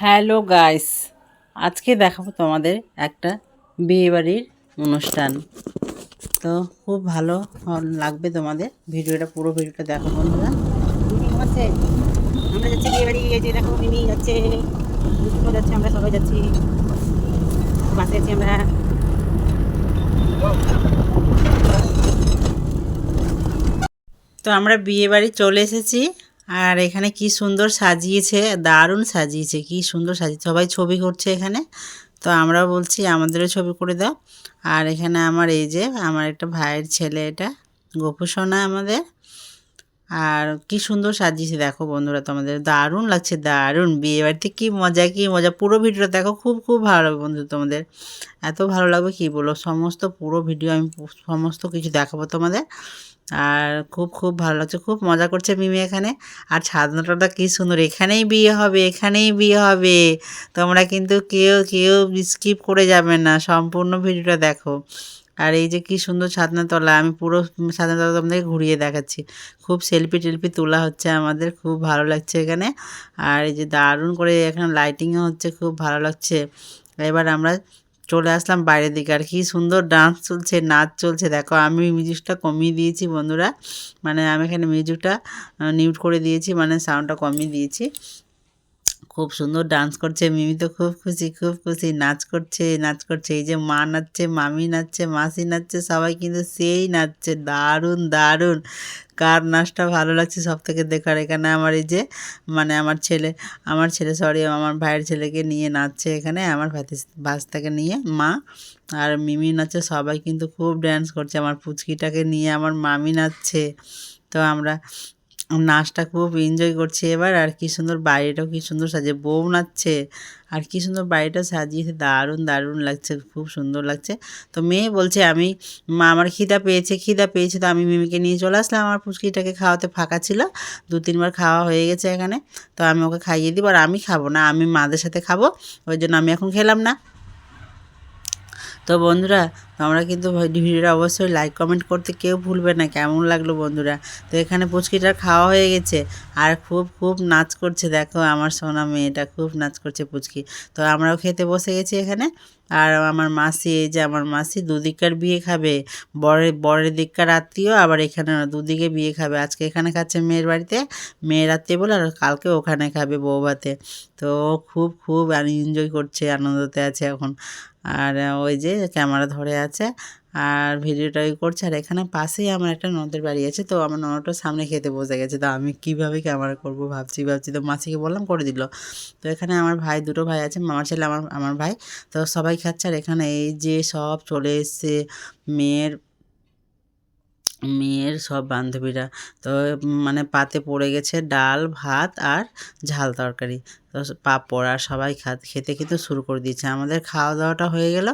Hello guys আজকে দেখাবো তোমাদের একটা বিয়েবাড়ির অনুষ্ঠান। তো খুব ভালো লাগবে তোমাদের। ভিডিওটা পুরো ভিডিওটা দেখো বন্ধুরা। আমরা যাচ্ছি বিয়ে বাড়ি এই যে দেখো মিমি যাচ্ছে আমরা সবাই যাচ্ছি। বাসে আছি আমরা। তো আমরা বিয়ে বাড়ি চলে এসেছি। আর এখানে কি সুন্দর সাজিয়েছে, দারুণ সাজিয়েছে, কি সুন্দর সাজিয়েছে। সবাই ছবি করছে এখানে। তো আমরাও বলছি আমাদেরও ছবি করে দাও। আর এখানে আমার এই যে আমার একটা ভাইয়ের ছেলে এটা, গোপু আমাদের। আর কি সুন্দর সাজিয়েছে, দেখো বন্ধুরা তোমাদের। দারুণ লাগছে, দারুণ। বিয়ে বাড়িতে কী মজা কী মজা। পুরো ভিডিওটা দেখো, খুব খুব ভালো লাগবে বন্ধু তোমাদের। এত ভালো লাগবে কি বলো? সমস্ত পুরো ভিডিও আমি, সমস্ত কিছু দেখাবো তোমাদের। আর খুব খুব ভালো লাগছে, খুব মজা করছে মিমি এখানে। আর ছাদনাটা কি সুন্দর, এখানেই বিয়ে হবে, এখানেই বিয়ে হবে। তোমরা কিন্তু কেউ কেউ স্কিপ করে যাবে না, সম্পূর্ণ ভিডিওটা দেখো। আর এই যে কি সুন্দর ছাদনাতলা আমি পুরো ছাদনাতলা তোমাদেরকে ঘুরিয়ে দেখাচ্ছি। খুব সেলফি টেলফি তোলা হচ্ছে আমাদের, খুব ভালো লাগছে এখানে। আর এই যে দারুণ করে এখানে লাইটিংও হচ্ছে, খুব ভালো লাগছে। এবার আমরা চলে আসলাম বাইরের দিকে। আর কি সুন্দর ডান্স চলছে, নাচ চলছে। দেখো, আমি মিউজিকটা কমিয়ে দিয়েছি বন্ধুরা। মানে আমি এখানে মিউজিকটা নিউট করে দিয়েছি মানে সাউন্ডটা কমিয়ে দিয়েছি। খুব সুন্দর ডান্স করছে, মিমি তো খুব খুশি খুব খুশি। নাচ করছে নাচ করছে, এই যে মা নাচছে, মামি নাচছে, মাসি নাচছে, সবাই কিন্তু সেই নাচছে, দারুণ দারুণ। কার নাচটা ভালো লাগছে সব থেকে দেখার। এখানে আমার এই যে মানে আমার ছেলে আমার ছেলে সরি আমার ভাইয়ের ছেলেকে নিয়ে নাচছে এখানে, আমার ভাতি ভাস্তাকে নিয়ে, মা আর মিমি নাচছে, সবাই কিন্তু খুব ড্যান্স করছে। আমার পুচকিটাকে নিয়ে আমার মামি নাচছে। তো আমরা নাচটা খুব এনজয় করছি এবার, আর কি সুন্দর বাড়িটাও কি সুন্দর সাজে বউ নাচছে, আর কি সুন্দর বাড়িটা সাজিয়েছে, দারুণ দারুণ লাগছে, খুব সুন্দর লাগছে। তো মেয়ে বলছে, আমি, মা আমার খিদা পেয়েছে খিদা পেয়েছে, তো আমি মিমিকে নিয়ে চলে আসলাম, আমার পুচকিটাকে খাওয়াতে ফাঁকা ছিল, দু তিনবার খাওয়া হয়ে গেছে এখানে, তো আমি ওকে খাইয়ে দিব, আর আমি খাব না, আমি মাদের সাথে খাব, ওই জন্য আমি এখন খেলাম না। তো বন্ধুরা, তোমরা কিন্তু ভিডিওটা অবশ্যই লাইক কমেন্ট করতে কেউ ভুলবে না, কেমন লাগল বন্ধুরা? তো এখানে পুচকিটার খাওয়া হয়ে গেছে আর খুব খুব নাচ করছে, দেখো আমার সোনা মেয়েটা খুব নাচ করছে পুচকি। তো আমরাও খেতে বসে গেছি এখানে আর আমার মাসি, এই যে আমার মাসি দুদিককার বিয়ে খাবে বরের বরের দিককার আত্মীয়, আবার এখানে দুদিকে বিয়ে খাবে। আজকে এখানে খাচ্ছে মেয়ের বাড়িতে, মেয়ের আত্মীয় বলে আর কালকে ওখানে খাবে বৌভাতে। তো খুব খুব এনজয় করছে, আনন্দতে আছে এখন। আর ওই যে ক্যামেরা ধরে আছে আর ভিডিওটা ওই করছে। আর এখানে পাশেই আমার একটা ননদের বাড়ি আছে। তো আমার ননদটা সামনে খেতে বসে গেছে। তো আমি কীভাবে ক্যামেরা করব ভাবছি ভাবছি তো মাসিকে বললাম করে দিল। তো এখানে আমার ভাই, দুটো ভাই আছে, মামার ছেলে, আমার আমার ভাই। তো সবাই খাচ্ছে। আর এখানে এই যে সব চলে এসছে মেয়ের মেয়ের সব বান্ধবীরা। তো মানে পাতে পড়ে গেছে ডাল, ভাত আর ঝাল তরকারি। তো পাঁপড় আর সবাই খেতে কিন্তু শুরু করে দিয়েছে। আমাদের খাওয়া দাওয়াটা হয়ে গেল।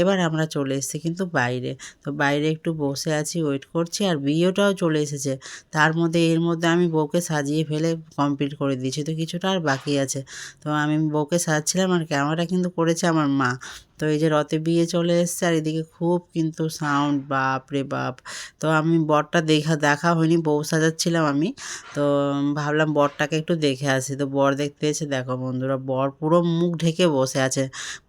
এবার আমরা চলে এসেছি কিন্তু বাইরে। তো বাইরে একটু বসে আছি ওয়েট করছি আর বিয়েটাও চলে এসেছে। তার মধ্যে, এর মধ্যে আমি বউকে সাজিয়ে ফেলে কমপ্লিট করে দিয়েছি। তো কিছুটা আর বাকি আছে। তো আমি বউকে সাজছিলাম আর ক্যামেরা কিন্তু করেছে আমার মা। তো এই যে রথে বিয়ে চলে এসছে আর এদিকে খুব কিন্তু সাউন্ড বাপ রে বাপ। তো আমি বরটা দেখা দেখা হয়নি, বউ সাজাচ্ছিলাম আমি। তো ভাবলাম বরটাকে একটু দেখে আসি। তো বর দেখতে এসে দেখো বন্ধুরা, বর পুরো মুখ ঢেকে বসে আছে।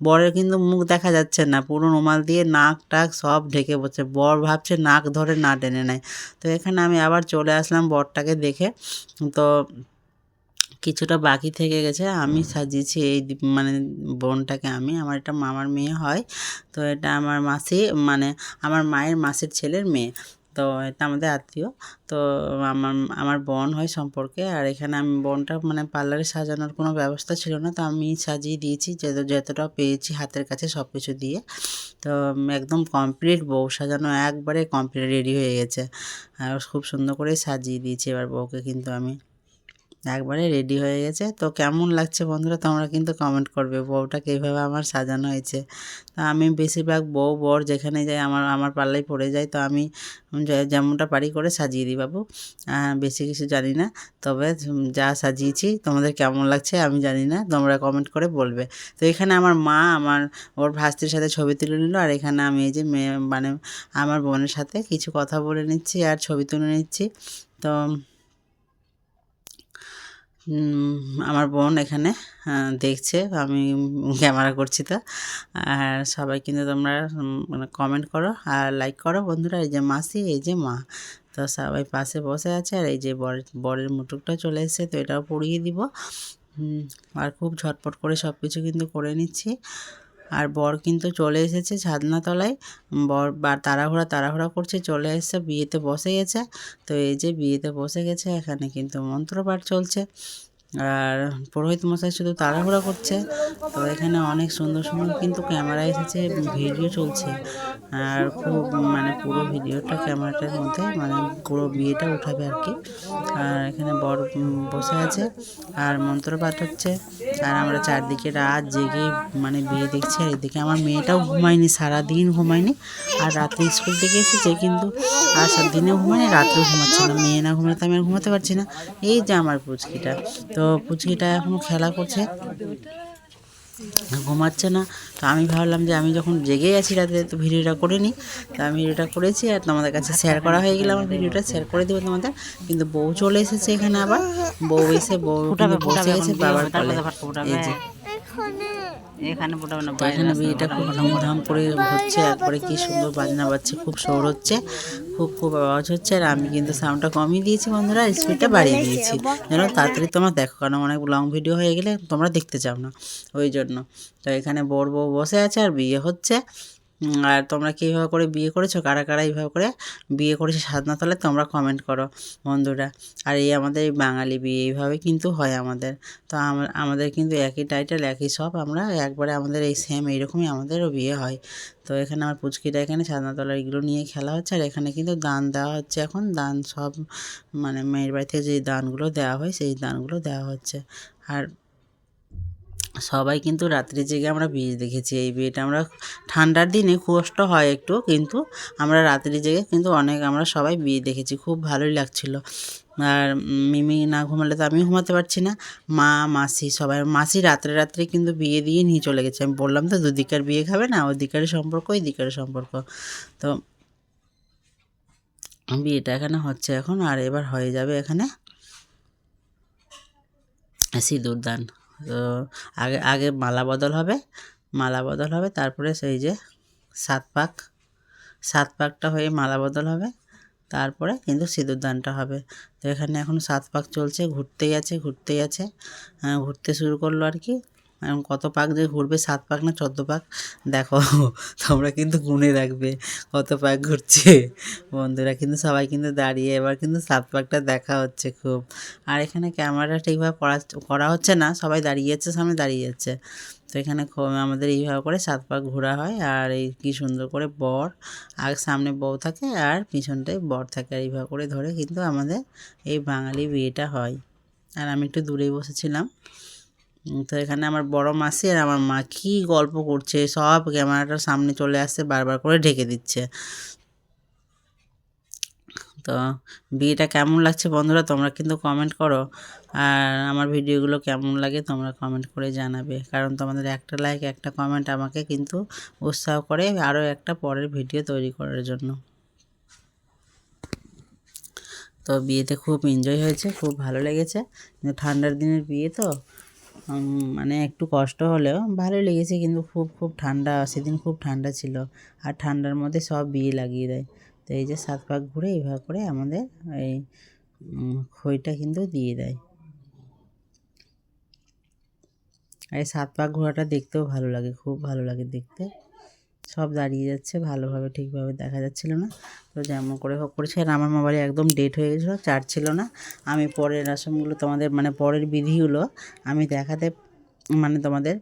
বরের কিন্তু মুখ দেখা যাচ্ছে না, পুরো রুমাল দিয়ে নাক টাক সব ঢেকে বসে বর ভাবছে নাক ধরে না টেনে নেয়। তো এখানে আমি আবার চলে আসলাম বরটাকে দেখে। তো কিছুটা বাকি থেকে গেছে, আমি সাজিয়েছি এই মানে বোনটাকে আমি। আমার এটা মামার মেয়ে হয়। তো এটা আমার মাসি মানে আমার মায়ের মাসির ছেলের মেয়ে। তো এটা আমাদের আত্মীয়। তো আমার আমার বোন হয় সম্পর্কে। আর এখানে আমি বোনটা মানে পার্লারে সাজানোর কোনো ব্যবস্থা ছিল না। তো আমি সাজিয়ে দিয়েছি যে, যতটা পেয়েছি হাতের কাছে সব কিছু দিয়ে। তো একদম কমপ্লিট বউ সাজানো একবারে কমপ্লিট রেডি হয়ে গেছে। আর খুব সুন্দর করে সাজিয়ে দিয়েছি এবার বউকে কিন্তু আমি। একবারে রেডি হয়ে গেছে। তো কেমন লাগছে বন্ধুরা? তোমরা কিন্তু কমেন্ট করবে। বউটাকে এইভাবে আমার সাজানো হয়েছে। তো আমি বেশিরভাগ বউ, বর যেখানে যাই আমার আমার পাল্লাই পড়ে যায়। তো আমি যেমনটা পারি করে সাজিয়ে দিই বাবু। বেশি কিছু জানি না। তবে যা সাজিয়েছি, তোমাদের কেমন লাগছে আমি জানি না। তোমরা কমেন্ট করে বলবে। তো এখানে আমার মা, আমার, ওর ভাস্তির সাথে ছবি তুলে নিল। আর এখানে আমি এই যে মেয়ে মানে আমার বোনের সাথে কিছু কথা বলে নিচ্ছি আর ছবি তুলে নিচ্ছি। তো আমার বোন এখানে দেখছে, আমি ক্যামেরা করছি তো। আর সবাই কিন্তু তোমরা মানে কমেন্ট করো আর লাইক করো। বন্ধুরা, এই যে মাসি, এই যে মা, তো সবাই পাশে বসে আছে আর এই যে বরের বরের মুটুকটা চলে এসেছে, তো এটাও পড়িয়ে দিব। আর খুব ঝটপট করে সব কিছু কিন্তু করে নিচ্ছি। আর বর কিন্তু চলে এসেছে ছাদনাতলায়। বর বা তাড়াহুড়া তাড়াহুড়া করছে, চলে এসছে, বিয়েতে বসে গেছে। তো এই যে বিয়েতে বসে গেছে, এখানে কিন্তু মন্ত্রপাঠ চলছে। আর পুরোহিত মশাই শুধু তাড়াহুড়া করছে। তো এখানে অনেক সুন্দর সুন্দর কিন্তু ক্যামেরা এসেছে, ভিডিও চলছে। আর খুব মানে পুরো ভিডিওটা ক্যামেরাটার মধ্যে মানে পুরো বিয়েটা উঠাবে আর কি। আর এখানে বর বসে আছে আর মন্ত্রপাঠ হচ্ছে। আর আমরা চারদিকে রাত জেগে মানে বিয়ে দেখছি আর এদিকে আমার মেয়েটাও ঘুমায়নি, সারাদিন ঘুমায়নি। আর রাত্রে স্কুল থেকে এসেছে কিন্তু আর সব দিনেও ঘুমায়নি রাত্রেও ঘুমাচ্ছে না। মেয়ে না ঘুমাতে আমি আর ঘুমাতে পারছি না। এই যে আমার পুচকিটা। তো পুচকিটা এখন খেলা করছে। ঘুমাচ্ছে না। তো আমি ভাবলাম যে আমি যখন জেগে আছি রাতে তো ভিডিওটা করে নিই। তো আমি ভিডিওটা করেছি আর তোমাদের কাছে শেয়ার করা হয়ে গেলে আমার ভিডিওটা। শেয়ার করে দেবো তোমাদের। কিন্তু বউ চলে এসেছে এখানে আবার। বউ এসে বউ বসে গেছে বাবার কলে। এই যে। এখানে। তো এখানে বিয়েটা খুব ধুমধাম করে হচ্ছে একবারে কি সুন্দর বাজনা বাজছে খুব সৌর হচ্ছে খুব খুব আওয়াজ হচ্ছে আর আমি কিন্তু সাউন্ডটা কমিয়ে দিয়েছি বন্ধুরা স্পিডটা বাড়িয়ে দিয়েছি। যেন তাড়াতাড়ি তোমরা দেখো কারণ অনেক লং ভিডিও হয়ে গেলে তোমরা দেখতে চাও না ওই জন্য। তো এখানে বড় বউ বসে আছে আর বিয়ে হচ্ছে আর তোমরা কীভাবে করে বিয়ে করেছ? কারা কারা এইভাবে করে বিয়ে করেছে? সাধনাতলে তোমরা কমেন্ট করো, বন্ধুরা। আর এই আমাদের বাঙালি বিয়ে এইভাবে কিন্তু হয় আমাদের। তো আমাদের কিন্তু একই টাইটেল একই সব আমরা একবারে আমাদের এই সেম এইরকমই আমাদেরও বিয়ে হয়। তো এখানে আমার পুচকিটা এখানে ছাদনাতলার এগুলো নিয়ে খেলা হচ্ছে। আর এখানে কিন্তু দান দেওয়া হচ্ছে এখন। দান সব মানে মেয়ের বাড়ি থেকে যে দানগুলো দেওয়া হয়, সেই দানগুলো দেওয়া হচ্ছে। আর সবাই কিন্তু রাত্রি জেগে আমরা বিয়ে দেখেছি। এই বিয়েটা আমরা ঠান্ডার দিনে কষ্ট হয় একটু, কিন্তু আমরা রাত্রি জেগে কিন্তু অনেক আমরা সবাই বিয়ে দেখেছি, খুব ভালোই লাগছিল। আর মিমি না ঘুমালে তো আমি ঘুমাতে পারছি না। মা, মাসি সবাই, মাসি রাত্রে রাত্রে কিন্তু বিয়ে দিয়ে নিয়ে চলে গেছে। আমি বললাম তো দুদিকার বিয়ে খাবে না, ওদিকার সম্পর্ক ওই দিকের সম্পর্ক। তো বিয়েটা এখানে হচ্ছে এখন, আর এবার হয়ে যাবে এখানে সিঁদুর দান তো আগে আগে মালা বদল হবে, মালা বদল হবে, তারপরে সেই যে সাত পাক, সাত পাকটা হয়ে মালা বদল হবে, তারপরে কিন্তু সিঁদুরদানটা হবে। তো এখানে এখন সাত পাক চলছে ঘুরতেই আছে ঘুরতেই আছে ঘুরতে শুরু করল আর কি। এখন কত পাক যে ঘুরবে, সাত পাক না চোদ্দ পাক? দেখো, তোমরা কিন্তু গুনে রাখবে কত পাক ঘুরছে। বন্ধুরা কিন্তু সবাই কিন্তু দাঁড়িয়ে এবার কিন্তু সাত পাকটা দেখা হচ্ছে খুব। আর এখানে ক্যামেরাটা ঠিকভাবে করা করা হচ্ছে না, সবাই দাঁড়িয়ে যাচ্ছে সামনে দাঁড়িয়ে যাচ্ছে তো এখানে আমাদের এইভাবে করে সাত পাক ঘোরা হয়, আর এই কি সুন্দর করে বর, আর সামনে বউ থাকে, আর পিছনটায় বর থাকে, আর এইভাবে করে ধরে কিন্তু আমাদের এই বাঙালি বিয়েটা হয়। আর আমি একটু দূরেই বসেছিলাম। তো এখানে আমার বড় মাসি আর আমার মা কী গল্প করছে, সব ক্যামেরাটার সামনে চলে আসছে, বারবার করে ঢেকে দিচ্ছে। তো বিয়েটা কেমন লাগছে বন্ধুরা, তোমরা কিন্তু কমেন্ট করো। আর আমার ভিডিওগুলো কেমন লাগে তোমরা কমেন্ট করে জানাবে। কারণ তোমাদের একটা লাইক একটা কমেন্ট আমাকে কিন্তু উৎসাহ করে আরও একটা পরের ভিডিও তৈরি করার জন্য। তো বিয়েতে খুব এনজয় হয়েছে, খুব ভালো লেগেছে। কিন্তু ঠান্ডার দিনের বিয়ে তো। মানে একটু কষ্ট হলেও ভালো লেগেছে কিন্তু খুব খুব ঠান্ডা, সেদিন খুব ঠান্ডা ছিল। আর ঠান্ডার মধ্যে সব বিয়ে লাগিয়ে দেয়। তো এই যে সাত পাক ঘুরে এইভাবে করে আমাদের এই খইটা কিন্তু দিয়ে দেয়। আর এই সাত পাক ঘোরাটা দেখতেও ভালো লাগে, খুব ভালো লাগে দেখতে। সব দাঁড়িয়ে যাচ্ছে, ভালোভাবে ঠিকভাবে দেখা যাচ্ছিল না। তো যেমন করে হোক করেছে, আর আমার মোবাইলে একদম ডেট হয়ে গেছিল, চার্জ ছিল না। আমি পরের আসনগুলো তোমাদের মানে পরের বিধিগুলো আমি দেখাতে মানে তোমাদের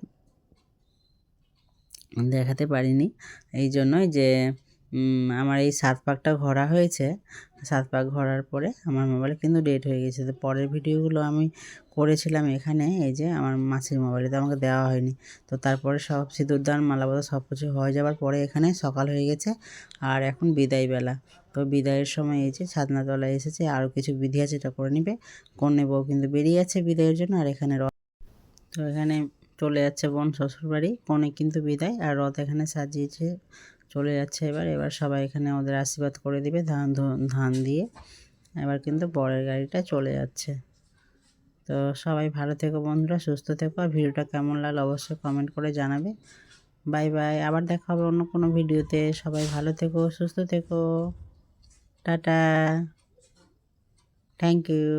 দেখাতে পারিনি। এই জন্যই যে আমার এই সাত পাকটা ঘোরা হয়েছে সাত পাক ঘোরার পরে আমার মোবাইলে কিন্তু ডেট হয়ে গেছে। তো পরের ভিডিওগুলো আমি করেছিলাম এখানে, এই যে আমার মাসির মোবাইলে তো আমাকে দেওয়া হয়নি। তো তারপরে সব সিঁদুরদান মালাবাদা সব কিছু হয়ে যাওয়ার পরে এখানে সকাল হয়ে গেছে আর এখন বিদায় বেলা। তো বিদায়ের সময় এই যে ছাদনাতলায় এসেছে, আরও কিছু বিধি আছে এটা করে নেবে। কন্যা বউ কিন্তু বেরিয়ে যাচ্ছে বিদায়ের জন্য আর এখানে তো এখানে চলে যাচ্ছে বোন শ্বশুরবাড়ি, কনে কিন্তু বিদায় আর রথ এখানে সাজিয়েছে চলে যাচ্ছে এবার এবার সবাই এখানে ওদের আশীর্বাদ করে দিবে ধান ধান দিয়ে। এবার কিন্তু বরের গাড়িটা চলে যাচ্ছে। তো সবাই ভালো থেকো বন্ধুরা, সুস্থ থেকো। আর ভিডিওটা কেমন লাগল অবশ্যই কমেন্ট করে জানাবে। বাই বাই, আবার দেখা হবে অন্য কোনো ভিডিওতে। সবাই ভালো থেকো, সুস্থ থেকো। টাটা। Thank you